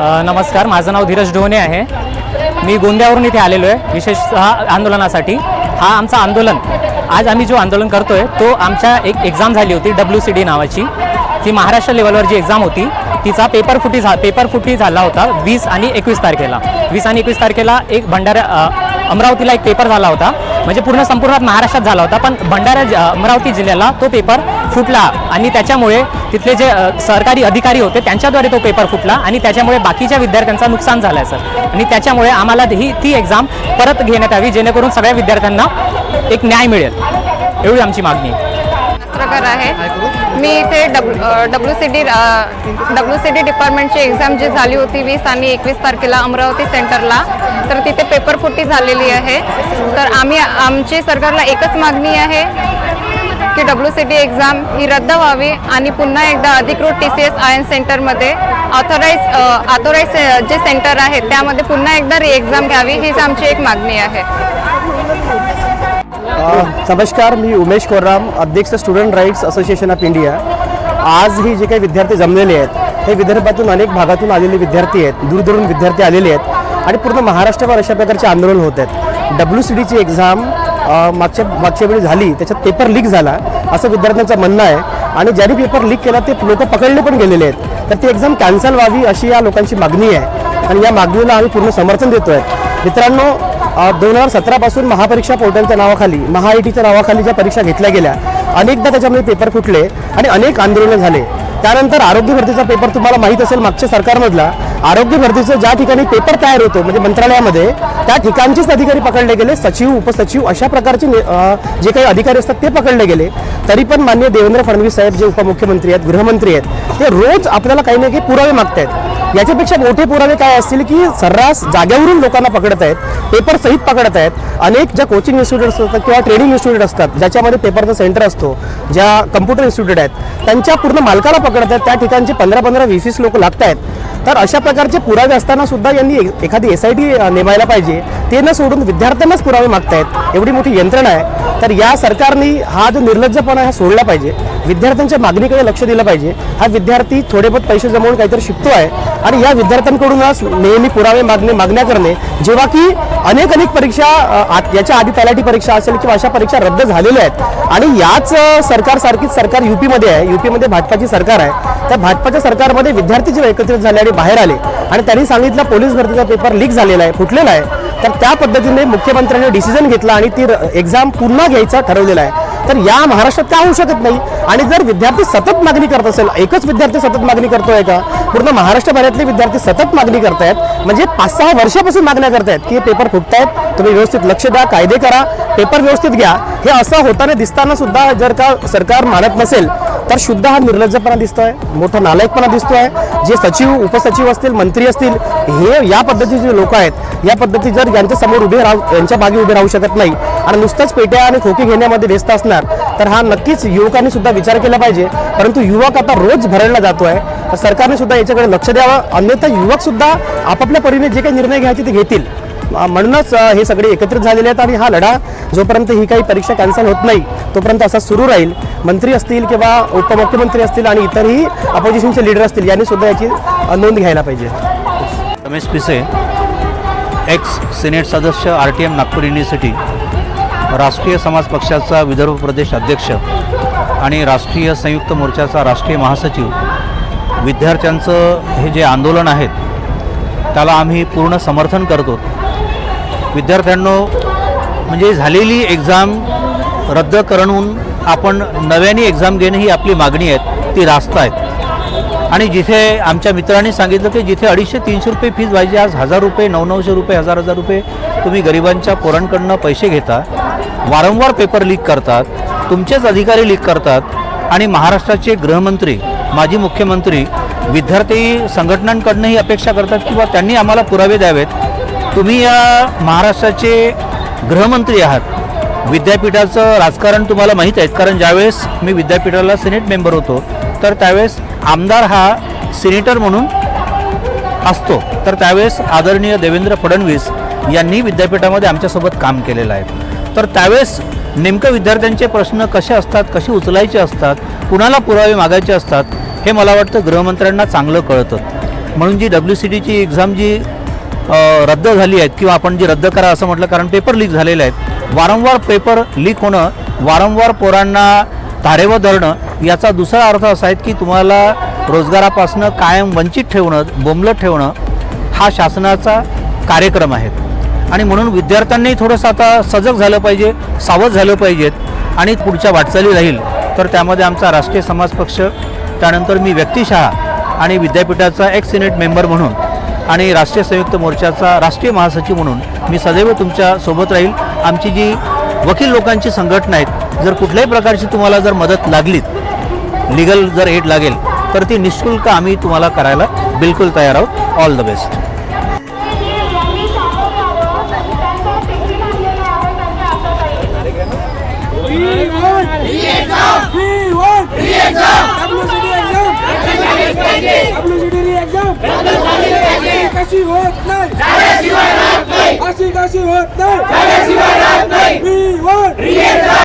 नमस्कार माझं नाव धीरज ढोणे आहे. मी गोंदियावरून इथे आलेलो आहे विशेषतः आंदोलनासाठी. हा आमचा आंदोलन आज आम्ही जो आंदोलन करतो आहे तो आमच्या एक एक्झाम झाली होती डब्ल्यू सी डी नावाची. ती महाराष्ट्र लेवलवर जी एक्झाम होती तिचा पेपर फुटी झा पेपर फुटी झाला होता वीस आणि एकवीस तारखेला. वीस आणि एकवीस तारखेला एक भंडारा अमरावतीला एक पेपर झाला होता. म्हणजे पूर्ण संपूर्ण महाराष्ट्रात झाला होता पण भंडारा अमरावती जिल्ह्याला तो पेपर फुटला आणि त्याच्यामुळे तिथले जे सरकारी अधिकारी होते त्यांच्याद्वारे तो पेपर फुटला आणि त्याच्यामुळे बाकीच्या विद्यार्थ्यांचं नुकसान झालं आहे सर. आणि त्याच्यामुळे आम्हाला ही ती एक्झाम परत घेण्यात यावी जेणेकरून सगळ्या विद्यार्थ्यांना एक न्याय मिळेल. एवढी आमची मागणी. आहे. पत्रकार आहे मी इथे W C D W C D डिपार्टमेंटची exam जी झाली होती वीस आणि एकवीस तारखेला अमरावती सेंटरला तर तिथे पेपर फुटी झालेली आहे. तर आम्ही आमची सरकारला एकच मागणी आहे की डब्ल्यू सी डी एक्झाम ही रद्द व्हावी आणि पुन्हा एकदा अधिकृत T C S I N सेंटरमध्ये ऑथोराईज ऑथोराईज जे सेंटर आहे त्यामध्ये पुन्हा एकदा री एक्झाम घ्यावी हीच आमची एक मागणी आहे. नमस्कार मी उमेश कोरराम अध्यक्ष student rights association of India आज ही जे काही विद्यार्थी जमलेले आहेत हे विदर्भातून अनेक भागातून आलेले विद्यार्थी आहेत दूरदूरून विद्यार्थी आलेले आहेत आणि पूर्ण महाराष्ट्रभर अशा प्रकारचे आंदोलन होत आहेत. डब्ल्यू सी डीची एक्झाम मागच्या मागच्या वेळी झाली त्याच्यात पेपर लीक झाला असं विद्यार्थ्यांचं म्हणणं आहे. आणि ज्यांनी पेपर लीक केला ते लोक पकडले पण गेलेले आहेत. तर ती एक्झाम कॅन्सल व्हावी अशी या लोकांची मागणी आहे. आणि या मागणीला आम्ही पूर्ण समर्थन देतो आहे मित्रांनो दोन हजार सतरापासून महापरीक्षा पोर्टलच्या नावाखाली महा आय टीच्या नावाखाली ज्या परीक्षा घेतल्या गेल्या अनेकदा त्याच्यामध्ये पेपर फुटले आणि अनेक आंदोलनं झाले. त्यानंतर आरोग्य भरतीचा पेपर तुम्हाला माहीत असेल मागच्या सरकारमधला. आरोग्य भरतीचं ज्या ठिकाणी पेपर तयार होतो म्हणजे मंत्रालयामध्ये त्या ठिकाणचेच अधिकारी पकडले गेले सचिव उपसचिव अशा प्रकारचे जे काही अधिकारी असतात ते पकडले गेले. तरी पण मान्य देवेंद्र फडणवीस साहेब जे उपमुख्यमंत्री आहेत गृहमंत्री आहेत ते रोज आपल्याला काही ना काही पुरावे मागतायत. याच्यापेक्षा मोठे पुरावे काय असतील की सर्रास जाग्यावरून लोकांना पकडत आहेत पेपर सहित पकडत आहेत. अनेक ज्या कोचिंग इन्स्टिट्यूट असतात किंवा ट्रेनिंग इन्स्टिट्यूट असतात ज्याच्यामध्ये पेपरचा सेंटर असतो ज्या कम्प्युटर इन्स्टिट्यूट आहेत त्यांच्या पूर्ण मालकाला पकडत आहेत. त्या ठिकाणचे पंधरा पंधरा वीस वीस लोक लागत आहेत तर अशा प्रकारचे पुरावे असताना सुद्धा यांनी एखादी एस आय टी नेमायला पाहिजे. ते न सोडून विद्यार्थ्यांनाच पुरावे मागतायत. एवढी मोठी यंत्रणा आहे. तर या सरकारने हा जो निर्लज्जपणा हा सोडला पाहिजे. विद्यार्थ्यांच्या मागणीकडे लक्ष दिलं पाहिजे. हा विद्यार्थी थोडे बहुत पैसे जमवून काहीतरी शिकतो आहे. आणि या विद्यार्थ्यांकडूनच नेहमी पुरावे मागणे मागण्या करणे जेव्हा की अनेक अनेक परीक्षा याच्या आधी तलाठी परीक्षा असेल किंवा अशा परीक्षा रद्द झालेल्या आहेत. आणि याच सरकारसारखीच सरकार युपीमध्ये आहे. युपीमध्ये भाजपाची सरकार आहे. त्या भाजपाच्या सरकारमध्ये विद्यार्थी जेव्हा एकत्रित झाले आणि बाहेर आले. आणि त्यांनी सांगितलं पोलीस भरतीचा पेपर लीक झालेला आहे फुटलेला आहे. तर त्या पद्धतीने मुख्यमंत्र्यांनी डिसिजन घेतला आणि ती एक्झाम पुन्हा घ्यायचा ठरवलेला आहे. तर या महाराष्ट्रात का होऊ शकत नाही? आणि जर विद्यार्थी सतत मागणी करत असेल एकच विद्यार्थी सतत मागणी करतोय का? पूर्ण महाराष्ट्रभरातले विद्यार्थी सतत मागणी करतायत. म्हणजे पाच सहा वर्षापासून मागण्या करतायत की हे पेपर फुटतायत. तुम्ही व्यवस्थित लक्ष द्या कायदे करा पेपर व्यवस्थित घ्या. हे असं होताना दिसताना सुद्धा जर का सरकार मानत नसेल तर शुद्ध हा निर्लज्जपणा दिसतोय मोठा नालायकपणा दिसतोय. जे सचिव उपसचिव असतील मंत्री असतील हे या पद्धतीचे लोक आहेत या पद्धती जर यांच्या समोर उभे राहू यांच्या मागे उभे राहू शकत नाही आणि नुसतंच पेट्या आणि खोकी घेण्यामध्ये व्यस्त असणार तर हा नक्कीच युवकांनी सुद्धा विचार केला पाहिजे. परंतु युवक आता रोज भरडला जातो तर सरकारने सुद्धा याच्याकडे लक्ष द्यावं. अन्यथा युवक सुद्धा आपापल्या परीने जे काही निर्णय घ्यायचे ते घेतील. म्हणूनच हे सगळे एकत्रित झालेले आहेत आणि हा लढा जोपर्यंत ही काही परीक्षा कॅन्सल होत नाही तोपर्यंत असा सुरू राहील. मंत्री असतील किंवा उपमुख्यमंत्री असतील आणि इतरही अपोजिशनचे लीडर असतील यांनी सुद्धा याची नोंद घ्यायला पाहिजे. रमेश पिसे एक्स सिनेट सदस्य R T M Nagpur university राष्ट्रीय समाज पक्षाचा विदर्भ प्रदेश अध्यक्ष आणि राष्ट्रीय संयुक्त मोर्चाचा राष्ट्रीय महासचिव. विद्यार्थ्यांचं हे जे आंदोलन आहेत त्याला आम्ही पूर्ण समर्थन करतो. विद्यार्थ्यांनो म्हणजे झालेली एक्झाम रद्द करून आपण नव्याने एक्झाम घेणं ही आपली मागणी आहे ती रास्त आहेत आणि जिथे आमच्या मित्रांनी सांगितलं की जिथे अडीचशे तीनशे रुपये फीज पाहिजे आज हजार रुपये नऊ नऊशे रुपये हजार हजार रुपये तुम्ही गरिबांच्या पोरांकडनं पैसे घेता वारंवार पेपर लीक करतात तुमचेच अधिकारी लीक करतात आणि महाराष्ट्राचे गृहमंत्री माजी मुख्यमंत्री विद्यार्थी संघटनांकडनं ही अपेक्षा करतात किंवा त्यांनी आम्हाला पुरावे द्यावेत तुम्ही या महाराष्ट्राचे गृहमंत्री आहात. विद्यापीठाचं राजकारण तुम्हाला माहीत आहे कारण ज्यावेळेस मी विद्यापीठाला सिनेट मेंबर होतो तर त्यावेळेस आमदार हा सिनेटर म्हणून असतो. तर त्यावेळेस आदरणीय देवेंद्र फडणवीस यांनी विद्यापीठामध्ये आमच्यासोबत काम केलेलं आहे. तर त्यावेळेस नेमकं विद्यार्थ्यांचे प्रश्न कसे असतात कसे उचलायचे असतात कुणाला पुरावे मागायचे असतात हे मला वाटतं गृहमंत्र्यांना चांगलं कळतं. म्हणून जी डब्ल्यू सी डीची एक्झाम जी रद्द झाली आहेत किंवा आपण जी रद्द करा असं म्हटलं कारण पेपर लीक झालेले आहेत. वारंवार पेपर लीक होणं वारंवार पोरांना तारेवर धरणं याचा दुसरा अर्थ असा आहे की तुम्हाला रोजगारापासून कायम वंचित ठेवणं बोंबलत ठेवणं हा शासनाचा कार्यक्रम आहे. आणि म्हणून विद्यार्थ्यांनी थोडंसं आता सजग झालं पाहिजे सावध झालं पाहिजेत आणि पुढच्या वाटचाली राहील. तर त्यामध्ये आमचा राष्ट्रीय समाज पक्ष त्यानंतर मी व्यक्तिशहा आणि विद्यापीठाचा एक्स सिनेट मेंबर म्हणून आणि राष्ट्रीय संयुक्त मोर्चाचा राष्ट्रीय महासचिव म्हणून मी सदैव तुमच्यासोबत राहील आमची जी वकील लोकांची संघटना आहेत जर कुठल्याही प्रकारची तुम्हाला जर मदत लागलीत लिगल जर एड लागेल तर ती निशुल्क आम्ही तुम्हाला करायला बिलकुल तयार आहोत ऑल द बेस्ट कशी होत नाही. अशी कशी होत नाही.